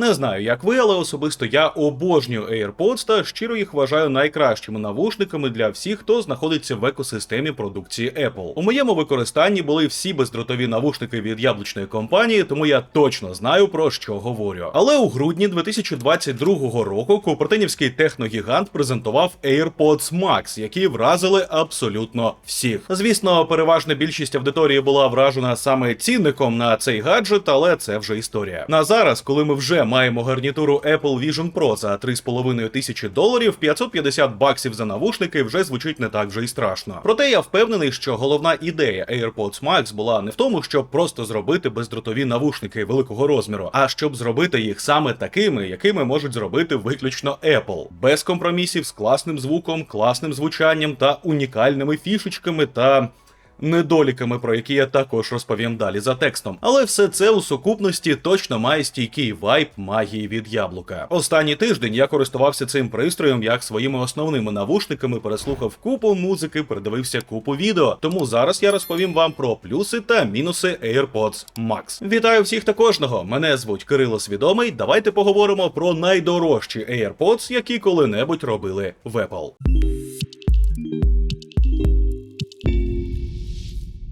Не знаю, як ви, але особисто я обожнюю AirPods та щиро їх вважаю найкращими навушниками для всіх, хто знаходиться в екосистемі продукції Apple. У моєму використанні були всі бездротові навушники від яблучної компанії, тому я точно знаю про що говорю. Але у грудні 2022 року Купертинівський техногігант презентував AirPods Max, які вразили абсолютно всіх. Звісно, переважна більшість аудиторії була вражена саме цінником на цей гаджет, але це вже історія. На зараз, коли ми вже маємо гарнітуру Apple Vision Pro за 3,5 тисячі доларів, 550 баксів за навушники вже звучить не так вже й страшно. Проте я впевнений, що головна ідея AirPods Max була не в тому, щоб просто зробити бездротові навушники великого розміру, а щоб зробити їх саме такими, якими можуть зробити виключно Apple. без компромісів з класним звуком, класним звучанням та унікальними фішечками та недоліками, про які я також розповім далі за текстом. Але все це у сукупності точно має стійкий вайб магії від яблука. Останній тиждень я користувався цим пристроєм як своїми основними навушниками, переслухав купу музики, передивився купу відео. Тому зараз я розповім вам про плюси та мінуси AirPods Max. Вітаю всіх та кожного! Мене звуть Кирило Свідомий. Давайте поговоримо про найдорожчі AirPods, які коли-небудь робили в Apple.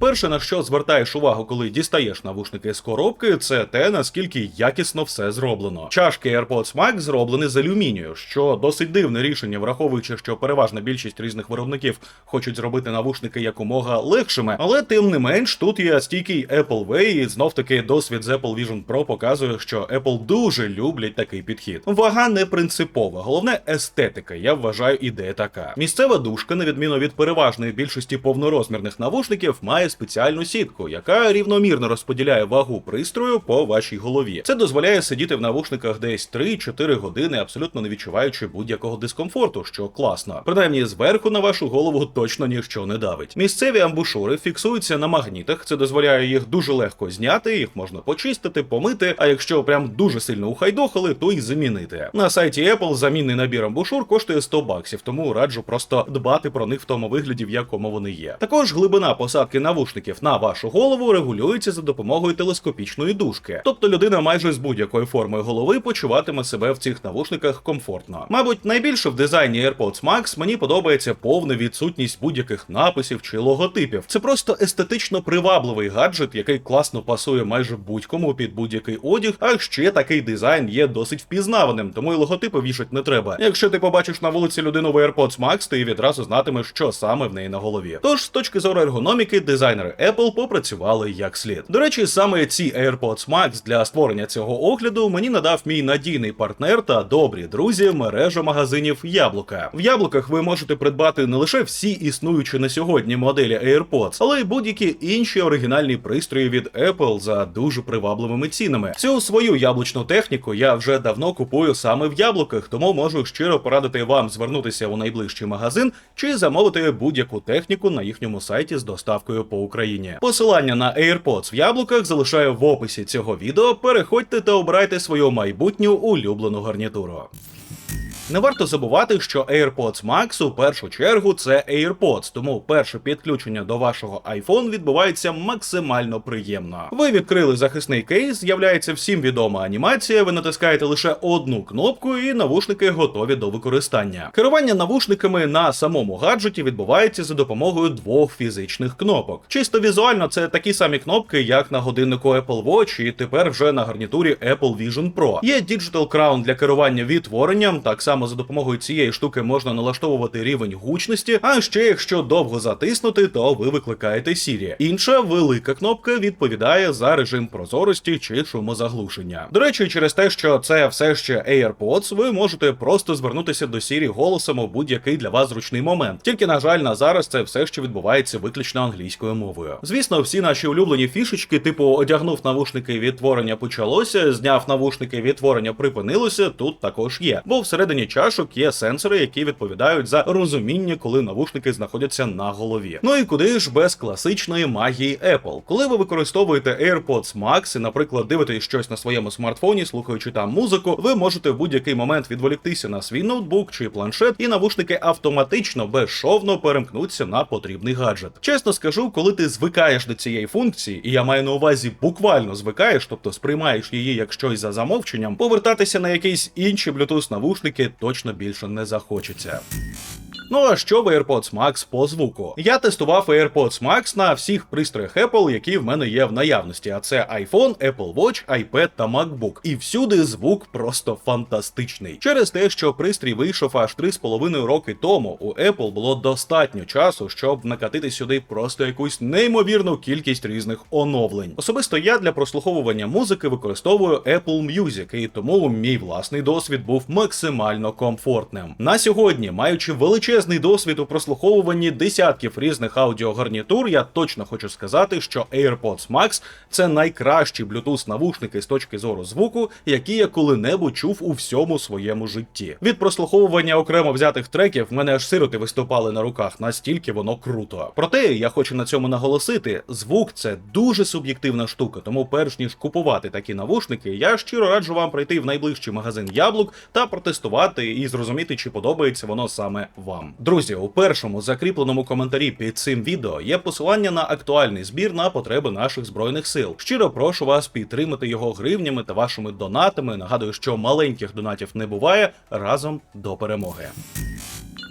Перше, на що звертаєш увагу, коли дістаєш навушники з коробки, це те, наскільки якісно все зроблено. Чашки AirPods Max зроблені з алюмінію, що досить дивне рішення, враховуючи, що переважна більшість різних виробників хочуть зробити навушники якомога легшими, але тим не менш тут є стійкий Apple Way, і знов таки досвід з Apple Vision Pro показує, що Apple дуже люблять такий підхід. Вага не принципова, головне естетика. Я вважаю, ідея така. Місцева дужка, на відміну від переважної більшості повнорозмірних навушників, має спеціальну сітку, яка рівномірно розподіляє вагу пристрою по вашій голові. Це дозволяє сидіти в навушниках десь 3-4 години, абсолютно не відчуваючи будь-якого дискомфорту, що класно. Принаймні, зверху на вашу голову точно ніщо не давить. Місцеві амбушури фіксуються на магнітах. Це дозволяє їх дуже легко зняти, їх можна почистити, помити. А якщо прям дуже сильно ухайдохали, то й замінити. На сайті Apple замінний набір амбушур коштує 100 баксів, тому раджу просто дбати про них в тому вигляді, в якому вони є. Також глибина посадки навушників на вашу голову регулюється за допомогою телескопічної дужки. Тобто людина майже з будь-якою формою голови почуватиме себе в цих навушниках комфортно. Мабуть, найбільше в дизайні AirPods Max мені подобається повна відсутність будь-яких написів чи логотипів. Це просто естетично привабливий гаджет, який класно пасує майже будь-кому під будь-який одяг. А ще такий дизайн є досить впізнаваним, тому і логотипи вішать не треба. Якщо ти побачиш на вулиці людину в AirPods Max, ти відразу знатимеш, що саме в неї на голові. Тож, з точки зору ергономіки, дизайнери Apple попрацювали як слід. До речі, саме ці AirPods Max для створення цього огляду мені надав мій надійний партнер та добрі друзі мережа магазинів Яблука. В яблуках ви можете придбати не лише всі існуючі на сьогодні моделі AirPods, але й будь-які інші оригінальні пристрої від Apple за дуже привабливими цінами. Цю свою яблучну техніку я вже давно купую саме в яблуках, тому можу щиро порадити вам звернутися у найближчий магазин чи замовити будь-яку техніку на їхньому сайті з доставкою по Україні. Посилання на AirPods в яблуках залишаю в описі цього відео. Переходьте та обирайте свою майбутню улюблену гарнітуру. Не варто забувати, що AirPods Max у першу чергу це AirPods, тому перше підключення до вашого iPhone відбувається максимально приємно. Ви відкрили захисний кейс, з'являється всім відома анімація. Ви натискаєте лише одну кнопку, і навушники готові до використання. Керування навушниками на самому гаджеті відбувається за допомогою двох фізичних кнопок. Чисто візуально це такі самі кнопки, як на годиннику Apple Watch, і тепер вже на гарнітурі Apple Vision Pro. Є Digital Crown для керування відтворенням, так само за допомогою цієї штуки можна налаштовувати рівень гучності. А ще якщо довго затиснути, то ви викликаєте Siri. Інша велика кнопка відповідає за режим прозорості чи шумозаглушення. До речі, через те, що це все ще AirPods, ви можете просто звернутися до Siri голосом у будь-який для вас зручний момент. Тільки на жаль, на зараз це все ще відбувається виключно англійською мовою. Звісно, всі наші улюблені фішечки, типу одягнув навушники відтворення почалося, зняв навушники відтворення припинилося. Тут також є, бо всередині чашок є сенсори, які відповідають за розуміння, коли навушники знаходяться на голові. Ну і куди ж без класичної магії Apple? Коли ви використовуєте AirPods Max і, наприклад, дивитесь щось на своєму смартфоні, слухаючи там музику, ви можете в будь-який момент відволіктися на свій ноутбук чи планшет, і навушники автоматично безшовно перемкнуться на потрібний гаджет. Чесно скажу, коли ти звикаєш до цієї функції, і я маю на увазі буквально звикаєш, тобто сприймаєш її як щось за замовченням, повертатися на якісь інші Bluetooth навушники точно більше не захочеться. Ну а що в AirPods Max по звуку? Я тестував AirPods Max на всіх пристроях Apple, які в мене є в наявності. А це iPhone, Apple Watch, iPad та MacBook. І всюди звук просто фантастичний. Через те, що пристрій вийшов аж 3,5 роки тому, у Apple було достатньо часу, щоб накатити сюди просто якусь неймовірну кількість різних оновлень. Особисто я для прослуховування музики використовую Apple Music, і тому мій власний досвід був максимально комфортним. На сьогодні, маючи величезний досвід у прослуховуванні десятків різних аудіогарнітур, я точно хочу сказати, що AirPods Max це найкращі Bluetooth навушники з точки зору звуку, які я коли-небудь чув у всьому своєму житті. Від прослуховування окремо взятих треків мене аж сироти виступали на руках, настільки воно круто. Проте я хочу на цьому наголосити: звук це дуже суб'єктивна штука, тому перш ніж купувати такі навушники, я щиро раджу вам прийти в найближчий магазин яблук та протестувати і зрозуміти, чи подобається воно саме вам. Друзі, у першому закріпленому коментарі під цим відео є посилання на актуальний збір на потреби наших збройних сил. Щиро прошу вас підтримати його гривнями та вашими донатами. Нагадую, що маленьких донатів не буває разом до перемоги.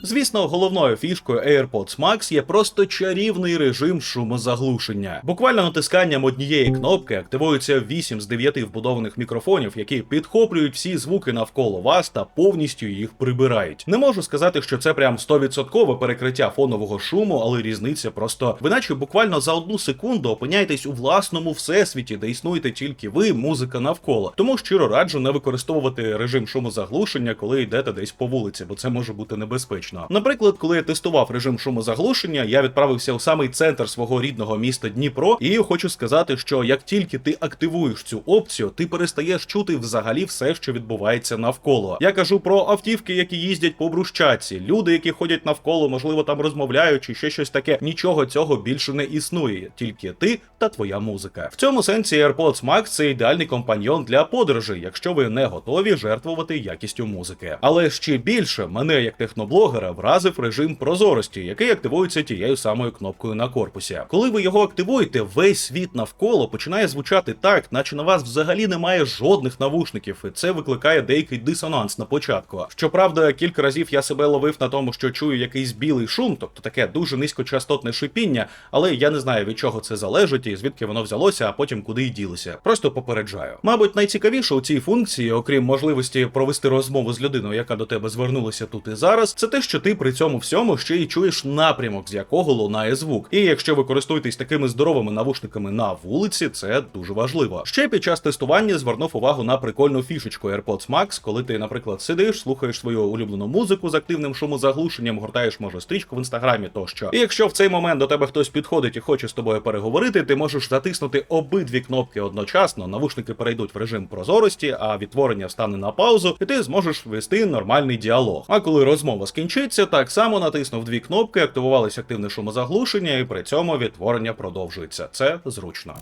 Звісно, головною фішкою AirPods Max є просто чарівний режим шумозаглушення. Буквально натисканням однієї кнопки активується 8 з 9 вбудованих мікрофонів, які підхоплюють всі звуки навколо вас та повністю їх прибирають. Не можу сказати, що це прям 100% перекриття фонового шуму, але різниця просто ви наче буквально за одну секунду опиняєтесь у власному всесвіті, де існуєте тільки ви, музика навколо. Тому щиро раджу не використовувати режим шумозаглушення, коли йдете десь по вулиці, бо це може бути небезпечно. Наприклад, коли я тестував режим шумозаглушення, я відправився у самий центр свого рідного міста Дніпро, і хочу сказати, що як тільки ти активуєш цю опцію, ти перестаєш чути взагалі все, що відбувається навколо. Я кажу про автівки, які їздять по брущаці, люди, які ходять навколо, можливо, там розмовляють чи ще щось таке. Нічого цього більше не існує, тільки ти та твоя музика. В цьому сенсі AirPods Max це ідеальний компаньйон для подорожей, якщо ви не готові жертвувати якістю музики. Але ще більше мене як техноблогера вразив режим прозорості, який активується тією самою кнопкою на корпусі. Коли ви його активуєте, весь світ навколо починає звучати так, наче на вас взагалі немає жодних навушників, і це викликає деякий дисонанс на початку. Щоправда, кілька разів я себе ловив на тому, що чую якийсь білий шум, тобто таке дуже низькочастотне шипіння, але я не знаю від чого це залежить і звідки воно взялося, а потім куди й ділося. Просто попереджаю. Мабуть, найцікавіше у цій функції, окрім можливості провести розмову з людиною, яка до тебе звернулася тут і зараз, це те, що ти при цьому всьому ще й чуєш напрямок, з якого лунає звук. І якщо ви користуєтесь такими здоровими навушниками на вулиці, це дуже важливо. Ще під час тестування звернув увагу на прикольну фішечку AirPods Max, коли ти, наприклад, сидиш, слухаєш свою улюблену музику з активним шумозаглушенням, гортаєш може стрічку в інстаграмі тощо. І якщо в цей момент до тебе хтось підходить і хоче з тобою переговорити, ти можеш затиснути обидві кнопки одночасно. Навушники перейдуть в режим прозорості, а відтворення стане на паузу, і ти зможеш вести нормальний діалог. А коли розмова скінчиться, так само натиснув дві кнопки, активувалось активне шумозаглушення, і при цьому відтворення продовжується. Це зручно.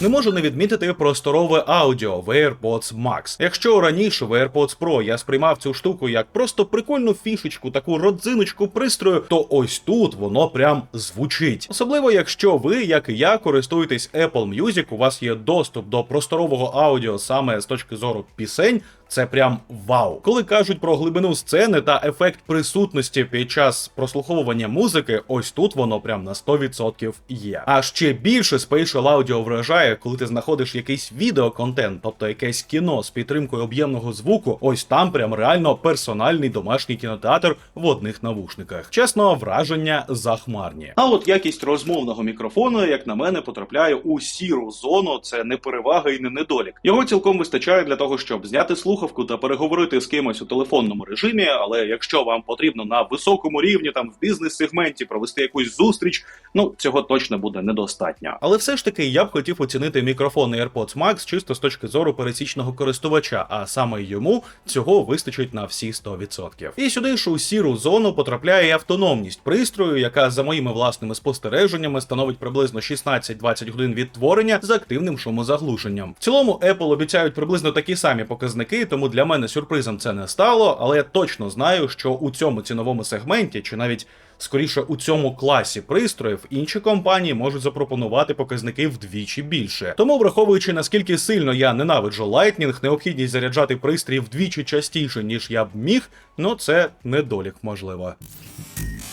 Не можу не відмітити просторове аудіо в AirPods Max. Якщо раніше в AirPods Pro я сприймав цю штуку як просто прикольну фішечку, таку родзиночку пристрою, то ось тут воно прям звучить. Особливо, якщо ви, як і я, користуєтесь Apple Music, у вас є доступ до просторового аудіо саме з точки зору пісень. Це прям вау. Коли кажуть про глибину сцени та ефект присутності під час прослуховування музики, ось тут воно прям на 100% є. А ще більше Spatial Audio вражає, коли ти знаходиш якийсь відеоконтент, тобто якесь кіно з підтримкою об'ємного звуку, ось там прям реально персональний домашній кінотеатр в одних навушниках. Чесно, враження захмарні. А от якість розмовного мікрофону, як на мене, потрапляє у сіру зону. Це не перевага і не недолік. Його цілком вистачає для того, щоб зняти слухавку та переговорити з кимось у телефонному режимі. Але якщо вам потрібно на високому рівні, там в бізнес-сегменті провести якусь зустріч, ну цього точно буде недостатньо. Але все ж таки я б хотів оцінити мікрофон AirPods Max чисто з точки зору пересічного користувача, а саме йому цього вистачить на всі 100%. І сюди ж у сіру зону потрапляє автономність пристрою, яка за моїми власними спостереженнями становить приблизно 16-20 годин відтворення з активним шумозаглушенням. В цілому Apple обіцяють приблизно такі самі показники, тому для мене сюрпризом це не стало, але я точно знаю, що у цьому ціновому сегменті чи навіть Скоріше у цьому класі пристроїв інші компанії можуть запропонувати показники вдвічі більше. Тому, враховуючи наскільки сильно я ненавиджу Lightning, необхідність заряджати пристрій вдвічі частіше, ніж я б міг, ну це недолік можливо.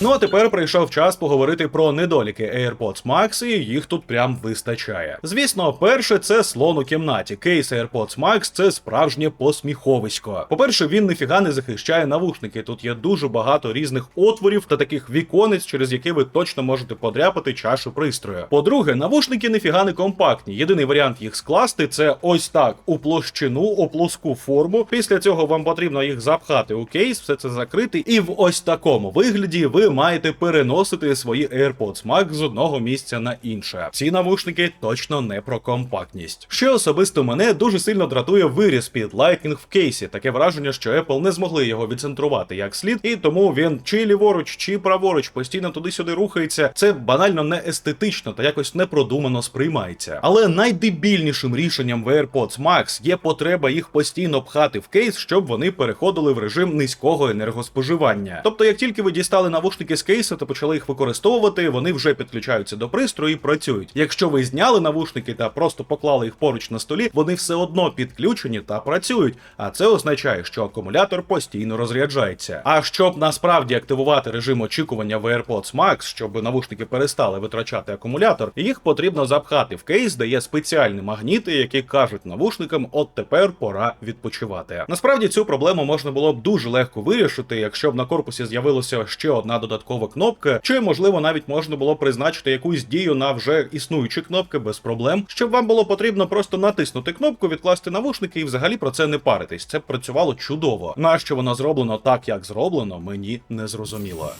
Ну а тепер прийшов час поговорити про недоліки AirPods Max, і їх тут прям вистачає. Звісно, перше це слон у кімнаті. Кейс AirPods Max це справжнє посміховисько. По-перше, він ніфіга не захищає навушники. Тут є дуже багато різних отворів та таких віконець, через які ви точно можете подряпати чашу пристрою. По-друге, навушники ніфіга не компактні. Єдиний варіант їх скласти це ось так у площину, у плоску форму. Після цього вам потрібно їх запхати у кейс, все це закрити, і в ось такому вигляді ви маєте переносити свої AirPods Max з одного місця на інше. Ці навушники точно не про компактність. Що особисто мене дуже сильно дратує виріз під Lightning в кейсі. Таке враження, що Apple не змогли його відцентрувати як слід, і тому він чи ліворуч, чи праворуч постійно туди-сюди рухається. Це банально не естетично та якось непродумано сприймається. Але найдебільнішим рішенням в AirPods Max є потреба їх постійно пхати в кейс, щоб вони переходили в режим низького енергоспоживання. Тобто, як тільки ви дістали навушники з кейса та почали їх використовувати, вони вже підключаються до пристрою і працюють. Якщо ви зняли навушники та просто поклали їх поруч на столі, вони все одно підключені та працюють. А це означає, що акумулятор постійно розряджається. А щоб насправді активувати режим очікування в AirPods Max, щоб навушники перестали витрачати акумулятор, їх потрібно запхати в кейс, де є спеціальні магніти, які кажуть навушникам, от тепер пора відпочивати. Насправді цю проблему можна було б дуже легко вирішити, якщо б на корпусі з'явилася ще одна додаткова кнопка, чи можливо навіть можна було призначити якусь дію на вже існуючі кнопки без проблем, щоб вам було потрібно просто натиснути кнопку, відкласти навушники і взагалі про це не паритись. Це працювало чудово. Нащо воно зроблено так, як зроблено, мені не зрозуміло.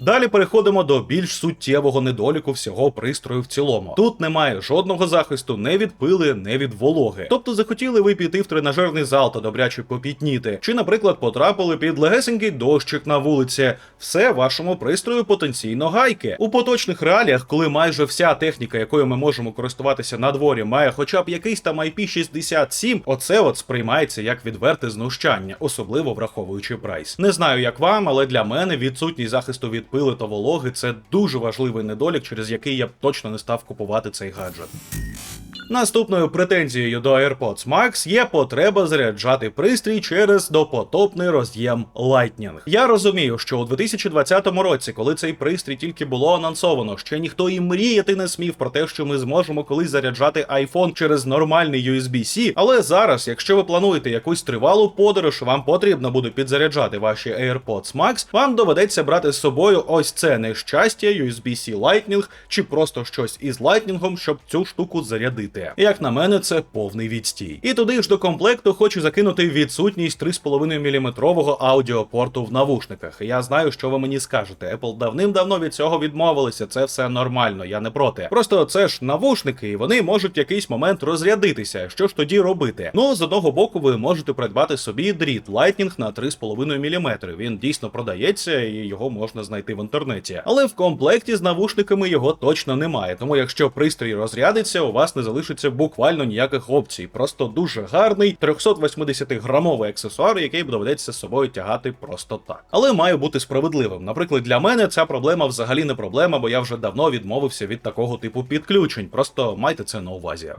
Далі переходимо до більш суттєвого недоліку всього пристрою в цілому. Тут немає жодного захисту не від пили, не від вологи. Тобто захотіли ви піти в тренажерний зал та добряче попітніти, чи, наприклад, потрапили під легесенький дощик на вулиці. Все вашому пристрою потенційно гайки. У поточних реаліях, коли майже вся техніка, якою ми можемо користуватися на дворі, має хоча б якийсь там IP67, оце от сприймається як відверте знущання, особливо враховуючи прайс. Не знаю, як вам, але для мене відсутність захисту від пили та вологи це дуже важливий недолік, через який я б точно не став купувати цей гаджет. Наступною претензією до AirPods Max є потреба заряджати пристрій через допотопний роз'єм Lightning. Я розумію, що у 2020 році, коли цей пристрій тільки було анонсовано, ще ніхто і мріяти не смів про те, що ми зможемо колись заряджати iPhone через нормальний USB-C. Але зараз, якщо ви плануєте якусь тривалу подорож, вам потрібно буде підзаряджати ваші AirPods Max, вам доведеться брати з собою ось це нещастя, USB-C Lightning, чи просто щось із Lightning, щоб цю штуку зарядити. Як на мене, це повний відстій. І туди ж до комплекту хочу закинути відсутність 3,5 мм аудіопорту в навушниках. Я знаю, що ви мені скажете. Apple давним-давно від цього відмовилися. Це все нормально, я не проти. Просто це ж навушники, і вони можуть в якийсь момент розрядитися. Що ж тоді робити? Ну, з одного боку, ви можете придбати собі дріт Lightning на 3,5 мм. Він дійсно продається і його можна знайти в інтернеті. Але в комплекті з навушниками його точно немає. Тому якщо пристрій розрядиться, у вас не залишиться буквально ніяких опцій. Просто дуже гарний 380-грамовий аксесуар, який доведеться з собою тягати просто так. Але маю бути справедливим. Наприклад, для мене ця проблема взагалі не проблема, бо я вже давно відмовився від такого типу підключень. Просто майте це на увазі.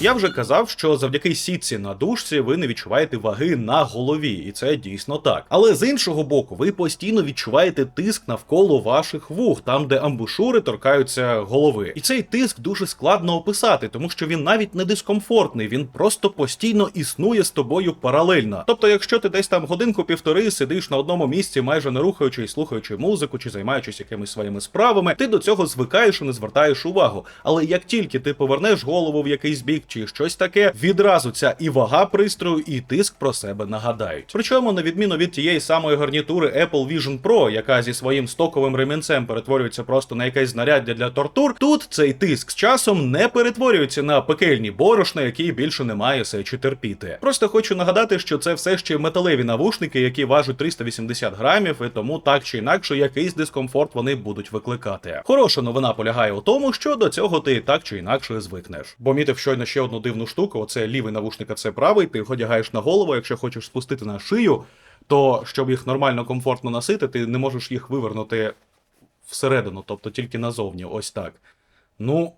Я вже казав, що завдяки сітці на дужці ви не відчуваєте ваги на голові, і це дійсно так. Але з іншого боку, ви постійно відчуваєте тиск навколо ваших вух, там де амбушури торкаються голови. І цей тиск дуже складно описати, тому що він навіть не дискомфортний, він просто постійно існує з тобою паралельно. Тобто, якщо ти десь там годинку-півтори сидиш на одному місці, майже не рухаючись, слухаючи музику чи займаючись якимись своїми справами, ти до цього звикаєш і не звертаєш увагу. Але як тільки ти повернеш голову в якийсь бік, чи щось таке, відразу ця і вага пристрою, і тиск про себе нагадають. Причому, на відміну від тієї самої гарнітури Apple Vision Pro, яка зі своїм стоковим ремінцем перетворюється просто на якесь знаряддя для тортур, тут цей тиск з часом не перетворюється на пекельні борошна, які більше немає сечі терпіти. Просто хочу нагадати, що це все ще металеві навушники, які важать 380 грамів, і тому так чи інакше якийсь дискомфорт вони будуть викликати. Хороша новина полягає у тому, що до цього ти так чи інакше звикнеш. Бо мітив щойно ще одну дивну штуку: оце лівий навушник, а це правий. Ти їх одягаєш на голову, якщо хочеш спустити на шию, то щоб їх нормально комфортно носити, ти не можеш їх вивернути всередину, тобто тільки назовні, ось так. Ну,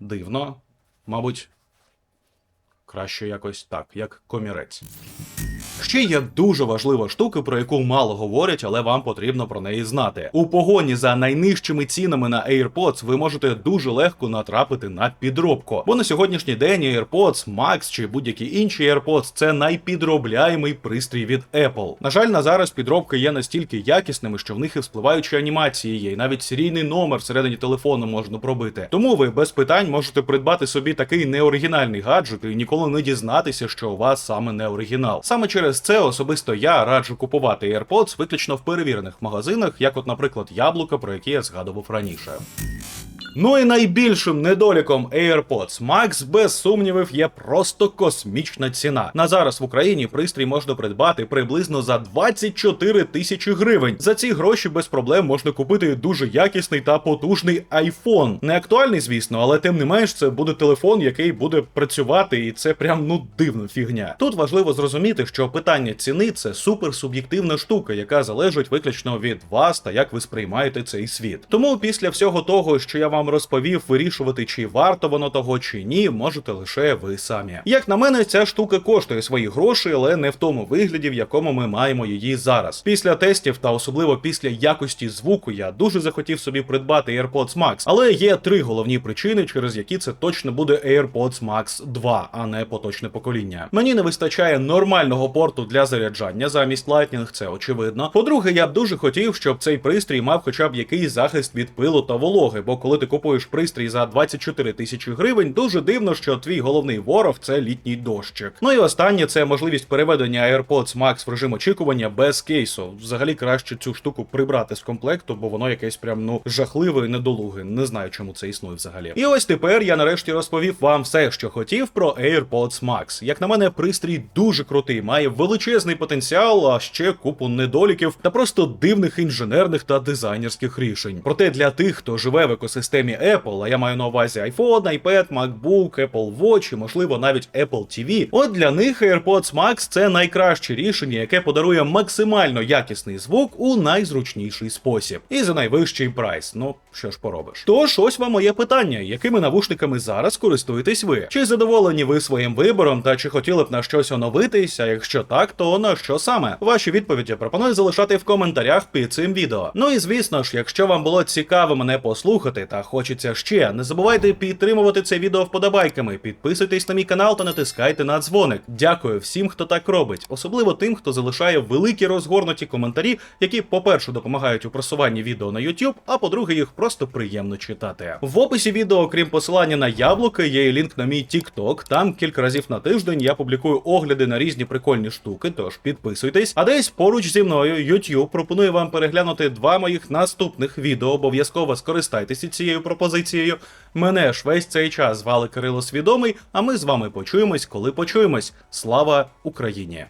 дивно, мабуть, краще якось так, як комірець. Ще є дуже важлива штука, про яку мало говорять, але вам потрібно про неї знати. У погоні за найнижчими цінами на AirPods ви можете дуже легко натрапити на підробку. Бо на сьогоднішній день AirPods Max чи будь-які інші AirPods це найпідробляємий пристрій від Apple. На жаль, на зараз підробки є настільки якісними, що в них і вспливаючі анімації є, і навіть серійний номер всередині телефону можна пробити. Тому ви без питань можете придбати собі такий неоригінальний гаджет і ніколи не дізнатися, що у вас саме не оригінал. Саме через це особисто я раджу купувати AirPods виключно в перевірених магазинах, як, от, наприклад, яблука, про які я згадував раніше. Ну і найбільшим недоліком AirPods Max, без сумнівів, є просто космічна ціна. На зараз в Україні пристрій можна придбати приблизно за 24 тисячі гривень. За ці гроші без проблем можна купити дуже якісний та потужний iPhone. Не актуальний, звісно, але тим не менш це буде телефон, який буде працювати, і це прям ну дивна фігня. Тут важливо зрозуміти, що питання ціни це суперсуб'єктивна штука, яка залежить виключно від вас та як ви сприймаєте цей світ. Тому після всього того, що я вам розповів, вирішувати, чи варто воно того чи ні, можете лише ви самі. Як на мене, ця штука коштує свої гроші, але не в тому вигляді, в якому ми маємо її зараз. Після тестів та особливо після якості звуку, я дуже захотів собі придбати AirPods Max, але є три головні причини, через які це точно буде AirPods Max 2, а не поточне покоління. Мені не вистачає нормального порту для заряджання замість Lightning, це очевидно. По-друге, я б дуже хотів, щоб цей пристрій мав хоча б якийсь захист від пилу та вологи, бо коли ти купуєш пристрій за 24 тисячі гривень, дуже дивно, що твій головний ворог це літній дощик. Ну і останнє це можливість переведення AirPods Max в режим очікування без кейсу. Взагалі краще цю штуку прибрати з комплекту, бо воно якесь прям ну жахливе і недолуге. Не знаю, чому це існує взагалі. І ось тепер я нарешті розповів вам все, що хотів про AirPods Max. Як на мене, пристрій дуже крутий, має величезний потенціал, а ще купу недоліків та просто дивних інженерних та дизайнерських рішень. Проте для тих, хто живе в екосистемі Apple, а я маю на увазі iPhone, iPad, MacBook, Apple Watch і, можливо, навіть Apple TV, от для них AirPods Max це найкраще рішення, яке подарує максимально якісний звук у найзручніший спосіб. І за найвищий прайс. Ну що ж поробиш. Тож ось вам моє питання: якими навушниками зараз користуєтесь ви? Чи задоволені ви своїм вибором, та чи хотіли б на щось оновитись? Якщо так, то на що саме? Ваші відповіді пропоную залишати в коментарях під цим відео. Ну і звісно ж, якщо вам було цікаво мене послухати та хочеться ще, не забувайте підтримувати це відео вподобайками, підписуйтесь на мій канал та натискайте на дзвоник. Дякую всім, хто так робить, особливо тим, хто залишає великі розгорнуті коментарі, які, по-перше, допомагають у просуванні відео на YouTube, а по-друге, їх просто приємно читати. В описі відео, окрім посилання на яблуки, є і лінк на мій TikTok. Там кілька разів на тиждень я публікую огляди на різні прикольні штуки, тож підписуйтесь. А десь поруч зі мною YouTube пропонує вам переглянути два моїх наступних відео. Обов'язково скористайтеся цією пропозицією. Мене ж весь цей час звали Кирило Свідомий, а ми з вами почуємось, коли почуємось. Слава Україні!